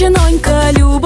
Чинонька любить.